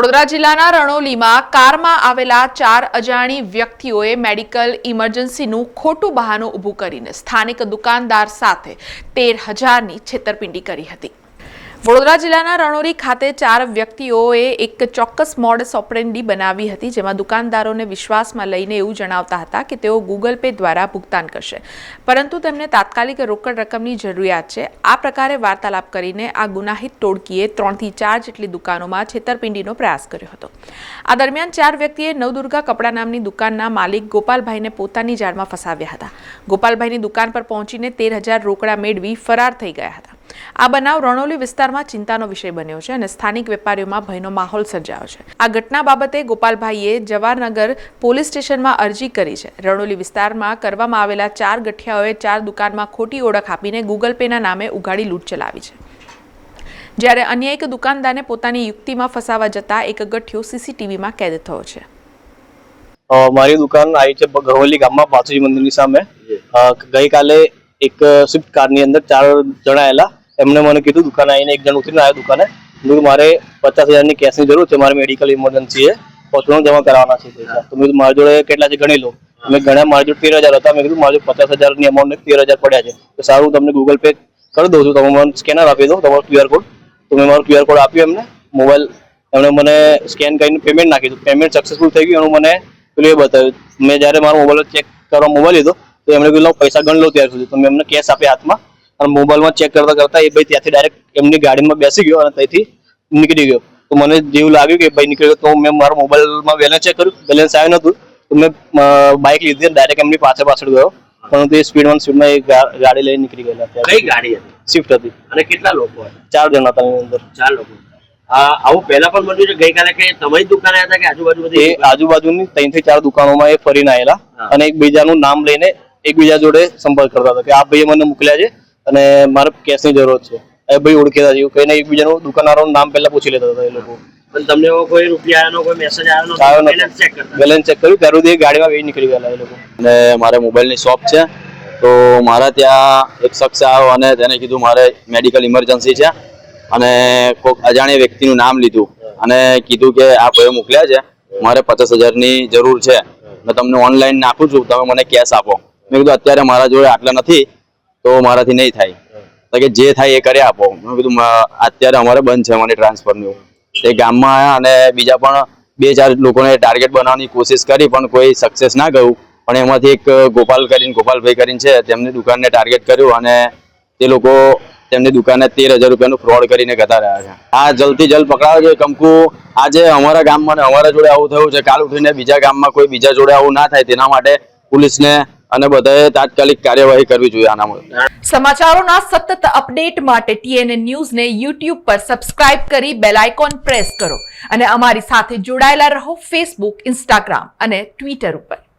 વડોદરા જિલ્લાના રણોલીમાં કારમાં આવેલા ચાર અજાણી વ્યક્તિઓએ મેડિકલ ઇમરજન્સીનું ખોટું બહાનું ઊભું કરીને સ્થાનિક દુકાનદાર સાથે તેર હજારની છેતરપિંડી કરી હતી. વડોદરા જિલ્લાના રણોરી ખાતે ચાર વ્યક્તિઓએ એક ચોક્કસ મોડસ ઓપરેન્ડી બનાવી હતી, જેમાં દુકાનદારોને વિશ્વાસમાં લઈને એવું જણાવતા હતા કે તેઓ ગૂગલ પે દ્વારા ભુગતાન કરશે. પરંતુ તેમને તાત્કાલિક રોકડ રકમની જરૂરિયાત છે. આ પ્રકારે વાર્તાલાપ કરીને આ ગુનાહિત ટોળકીએ ત્રણથી ચાર જેટલી દુકાનોમાં છેતરપિંડીનો પ્રયાસ કર્યો હતો. આ દરમિયાન ચાર વ્યક્તિએ નવદુર્ગા કપડા નામની દુકાનના માલિક ગોપાલભાઈને પોતાની જાળમાં ફસાવ્યા હતા. ગોપાલભાઈની દુકાન પર પહોંચીને તેર હજાર રોકડા મેળવી ફરાર થઈ ગયા હતા. આ બનાવ રણોલી વિસ્તારમાં ચિંતાનો વિષય બન્યો છે અને સ્થાનિક વેપારીઓમાં ભયનો માહોલ સર્જાયો છે. આ ઘટના બાબતે ગોપાલભાઈએ જવાહરનગર પોલીસ સ્ટેશનમાં અરજી કરી છે. રણોલી વિસ્તારમાં કરવામાં આવેલા ચાર ગઠિયાઓએ ચાર દુકાનમાં ખોટી ઓળખ આપીને ગૂગલ પેના નામે ઉઘાડી લૂંટ ચલાવી છે. જ્યારે અન્ય એક દુકાનદારને પોતાની યુક્તિમાં ફસાવા જતા એક ગઠિયો સીસીટીવીમાં કેદ થયો છે. મારી દુકાન આવી છે ગરવલી ગામમાં પાથુજી મંદિરની સામે. ગઈકાલે એક સ્વિફ્ટ કારની અંદર ચાર જણા આવેલા એમણે મને કીધું, દુકાને આવીને એક જણ ઉતરીને આવ્યો દુકાને. મેં મારે પચાસ હજારની કેશની જરૂર છે, મારે મેડિકલ ઇમરજન્સી છે હોસ્પિટલ જમા કરાવવાના છે પૈસા. તો મેં મારા જોડે કેટલા છે ગણી લો. મેં ગણ્યા મારા જોડે તેર હજાર હતા. મેં કીધું, મારા જોડે પચાસ હજારની અમાઉન્ટ તેર હજાર પડ્યા છે. તો સારું તમને ગૂગલ પે કરી દઉં છું. તમે મને સ્કેનર આપી દો, તમારો ક્યુઆર કોડ તો મેં મારો ક્યુઆર કોડ આપ્યો એમને મોબાઈલ એમણે મને સ્કેન કરીને પેમેન્ટ નાખી દીધું. પેમેન્ટ સક્સેસફુલ થઈ ગયું એનું મને પેલું એ બતાવ્યું. મેં જ્યારે મારો મોબાઈલ ચેક કરવા મોબાઈલ લીધો, તો એમણે કીધું પૈસા ગણ લો ત્યાર સુધી. તો મેં એમને કેશ આપ્યા હાથમાં. અને મોબાઈલમાં ચેક કરતા કરતા એ ભાઈ ત્યાંથી ડાયરેક્ટ એમની ગાડીમાં બેસી ગયો અને ત્યાંથી નીકળી ગયો. તો મને જેવું લાગ્યું કે ભાઈ નીકળી ગયો તો મેં મારા મોબાઈલમાં બેલેન્સ ચેક કર્યું. બેલેન્સ આવ્યું નતું. તો મેં બાઇક લીધી ડાયરેક્ટ એમની પાછળ પાછળ ગયો. પરંતુ એ સ્પીડમાં સ્પીડમાં એ ગાડી લઈને નીકળી ગયેલા કઈ ગાડી હતી? સ્વિફ્ટ હતી. અને કેટલા લોકો હતા? ચાર જણા હતા એની અંદર. ચાર લોકો આવું પહેલા પણ બન્યું છે? ગઈકાલે કે તમારી દુકાને હતા કે આજુબાજુ બધી આજુબાજુની ત્રણથી ચાર દુકાનોમાં એ ફરીને આવેલા. અને એકબીજાનું નામ લઈને એકબીજા જોડે સંપર્ક કરતા હતા કે આ ભાઈએ મને મોકલ્યા છે. અને મારે કેશની જરૂર છે. એ ભાઈ ઓળખેતા છે એવું કહીને એકબીજાનું દુકાનદારોનું નામ પહેલા પૂછી લેતા હતા એ લોકો. પણ તમને એવો કોઈ રૂપિયાનો કોઈ મેસેજ આવ્યો નતો. બેલેન્સ ચેક કરતા? બેલેન્સ ચેક કર્યું ત્યાર સુધી ગાડીમાં વેઈ નીકળી ગયેલા એ લોકો. અને મારે મોબાઈલની શોપ છે તો મારા ત્યાં એક શખ્સ આવ્યો અને તેને કીધું મારે મેડિકલ ઇમરજન્સી છે. અને કોઈક અજાણ્યા વ્યક્તિનું નામ લીધું. અને કીધું કે આ ભાઈ મોકલ્યા છે મારે પચાસ હજારની જરૂર છે. મેં તમને ઓનલાઈન નાખું છું તમે મને કેશ આપો. મેં કીધું અત્યારે મારા જોડે આટલા નથી તો મારાથી નહીં થાય. તો કે જે થાય એ કરી આપો. મેં કીધું અત્યારે અમારે બંધ છે મને ટ્રાન્સફરનું એ ગામમાં આવ્યા અને બીજા પણ બે ચાર લોકોને ટાર્ગેટ બનાવવાની કોશિશ કરી, પણ કોઈ સક્સેસ ના ગયું. પણ એમાંથી એક ગોપાલ કરીને, ગોપાલભાઈ કરીને છે, તેમની દુકાનને ટાર્ગેટ કર્યું અને તે લોકો તેમની દુકાને તેર હજાર રૂપિયાનું ફ્રોડ કરીને જતા રહ્યા છે. આ જલ્દી જલ્દ પકડાવે છે કંકુ. આજે અમારા ગામમાં અમારા જોડે આવું થયું છે, કાલ ઉઠીને બીજા ગામમાં કોઈ બીજા જોડે આવું ના થાય, તેના માટે પોલીસને અને બધાએ તાત્કાલિક કાર્યવાહી કરવી જોઈએ આના સમાચારોના સતત અપડેટ માટે ટીએનએ ન્યૂઝને યુટ્યુબ પર સબસ્ક્રાઇબ કરી બેલ આઇકોન પ્રેસ કરો અને અમારી સાથે જોડાયેલા રહો ફેસબુક, ઇન્સ્ટાગ્રામ અને ટ્વિટર ઉપર.